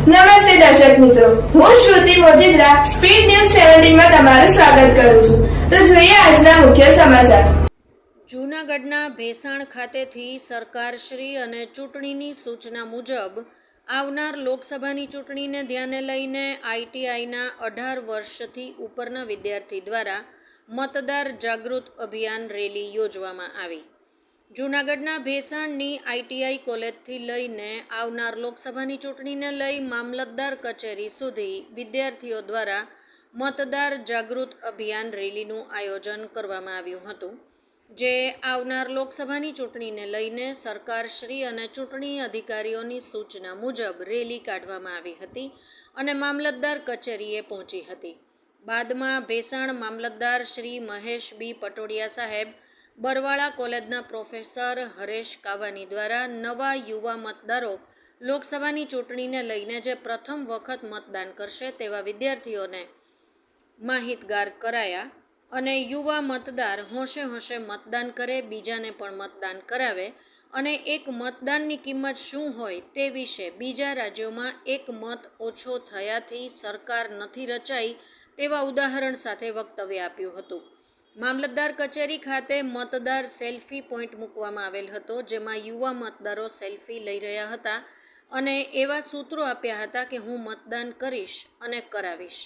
નમસ્તે દર્શક મિત્રો. હું શ્રુતિ મોજીદ્રા, સ્પીડ ન્યૂઝ સેવન્ટીનમાં તમારું સ્વાગત કરું છું. તો જોઈએ આજના મુખ્ય સમાચાર. જૂનાગઢના ભેસાણ ખાતેથી સરકારશ્રી અને ચૂંટણીની સૂચના મુજબ આવનાર લોકસભાની ચૂંટણીને ધ્યાને લઈને આઈટીઆઈના અઢાર વર્ષથી ઉપરના વિદ્યાર્થી દ્વારા મતદાર જાગૃત અભિયાન રેલી યોજવામાં આવી. જૂનાગઢના ભેસણની આઈટીઆઈ કોલેજથી લઈને આવનાર લોકસભાની ચૂંટણીને લઈ મામલતદાર કચેરી સુધી વિદ્યાર્થીઓ દ્વારા મતદાર જાગૃત અભિયાન રેલીનું આયોજન કરવામાં આવ્યું હતું, જે આવનાર લોકસભાની ચૂંટણીને લઈને સરકારશ્રી અને ચૂંટણી અધિકારીઓની સૂચના મુજબ રેલી કાઢવામાં આવી હતી અને મામલતદાર કચેરીએ પહોંચી હતી. બાદમાં ભેસાણ મામલતદાર શ્રી મહેશ બી પટોડિયા સાહેબ બરવાળા કોલેજના પ્રોફેસર હરેશ કાવાની દ્વારા નવા યુવા મતદારો લોકસભાની ચૂંટણીને લઈને જે પ્રથમ વખત મતદાન કરશે તેવા વિદ્યાર્થીઓને માહિતગાર કરાયા અને યુવા મતદાર હોંશે હોંશે મતદાન કરે, બીજાને પણ મતદાન કરાવે અને એક મતદાનની કિંમત શું હોય તે વિશે બીજા રાજ્યોમાં એક મત ઓછો થયાથી સરકાર નથી રચાઈ તેવા ઉદાહરણ સાથે વક્તવ્ય આપ્યું હતું. મામલતદાર કચેરી ખાતે મતદાર સેલ્ફી પોઈન્ટ મૂકવામાં આવેલ હતો, જેમાં યુવા મતદારો સેલ્ફી લઈ રહ્યા હતા અને એવા સૂત્રો આપ્યા હતા કે હું મતદાન કરીશ અને કરાવીશ.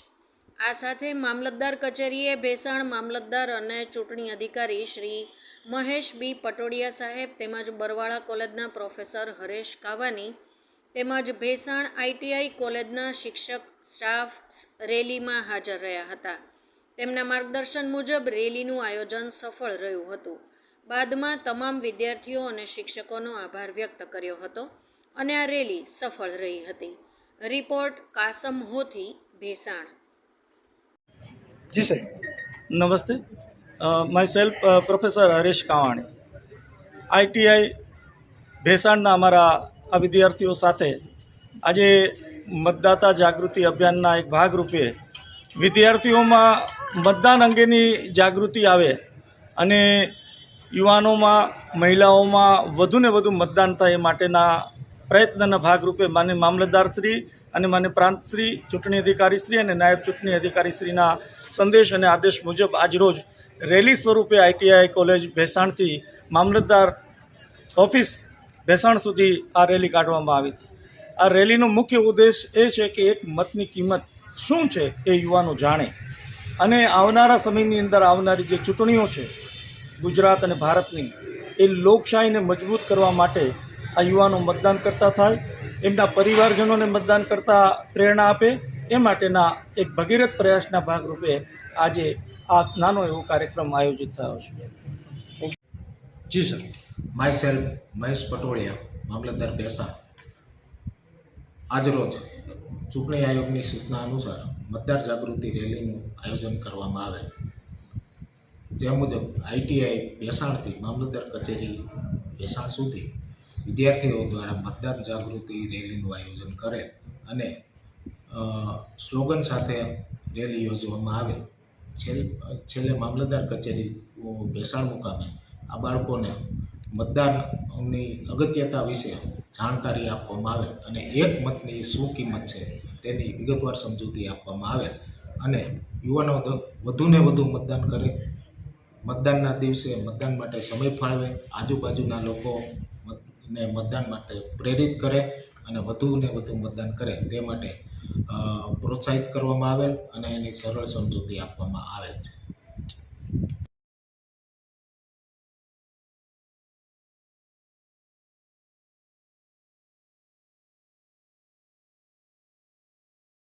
આ સાથે મામલતદાર કચેરીએ ભેસાણ મામલતદાર અને ચૂંટણી અધિકારી શ્રી મહેશ બી પટોડિયા સાહેબ તેમજ બરવાળા કોલેજના પ્રોફેસર હરેશ કાવાની તેમજ ભેસાણ આઈટીઆઈ કોલેજના શિક્ષક, સ્ટાફ રેલીમાં હાજર રહ્યા હતા. તેમના માર્ગદર્શન મુજબ રેલીનું આયોજન સફળ રહ્યું હતું. બાદમાં તમામ વિદ્યાર્થીઓ અને શિક્ષકોનો આભાર વ્યક્ત કર્યો હતો અને આ રેલી સફળ રહી હતી. રિપોર્ટ કાસમ હોથી ભેસાણ. જી સર. નમસ્તે. Myself professor Haresh Kavani. ITI ભેસાણના અમારા આ વિદ્યાર્થીઓ સાથે આજે મતદાતા જાગૃતિ અભિયાનના એક ભાગરૂપે વિદ્યાર્થીઓમાં મતદાન અંગેની જાગૃતિ આવે અને યુવાનોમાં, મહિલાઓમાં વધુને વધુ મતદાન થાય એ માટેના પ્રયત્નના ભાગરૂપે માન્ય મામલતદારશ્રી અને માન્ય પ્રાંતશ્રી ચૂંટણી અધિકારીશ્રી અને નાયબ ચૂંટણી અધિકારીશ્રીના સંદેશ અને આદેશ મુજબ આજરોજ રેલી સ્વરૂપે આઈટીઆઈ કોલેજ ભેસાણથી મામલતદાર ઓફિસ ભેસાણ સુધી આ રેલી કાઢવામાં આવી હતી. આ રેલીનો મુખ્ય ઉદ્દેશ એ છે કે એક મતની કિંમત શું છે એ યુવાનો જાણે. અને આવનારા સમયની અંદર આવનારી જે ચૂંટણીઓ છે, ગુજરાત અને ભારતની, એ લોકશાહીને મજબૂત કરવા માટે આ યુવાનો મતદાન કરતા થાય, એમના પરિવારજનોને મતદાન કરતા પ્રેરણા આપે, એ માટેના એક ભગીરથ પ્રયાસના ભાગરૂપે આજે આ નાનો એવો કાર્યક્રમ આયોજિત થયો છે. જી sir. Myself Mahesh Patoliya, મામલતદાર ભેસા આજરોજ ચૂંટણી આયોગની સૂચના અનુસાર મતદાર જાગૃતિ રેલીનું આયોજન કરવામાં આવે જે મુજબ આઈટીઆઈ ભેસાણથી મામલતદાર કચેરી બેસાણ સુધી વિદ્યાર્થીઓ દ્વારા મતદાર જાગૃતિ રેલીનું આયોજન કરે અને સ્લોગન સાથે રેલી યોજવામાં આવે છેલ્લે મામલતદાર કચેરી બેસાણ મુકામે આ બાળકોને મતદાનની અગત્યતા વિશે જાણકારી આપવામાં આવે અને એક મતની શું કિંમત છે તેની વિગતવાર સમજૂતી આપવામાં આવે અને યુવાનો વધુને વધુ મતદાન કરે. મતદાનના દિવસે મતદાન માટે સમય ફાળવે. આજુબાજુના લોકો ને મતદાન માટે પ્રેરિત કરે અને વધુને વધુ મતદાન કરે તે માટે પ્રોત્સાહિત કરવામાં આવેલ અને એની સરળ સમજૂતી આપવામાં આવેલ છે.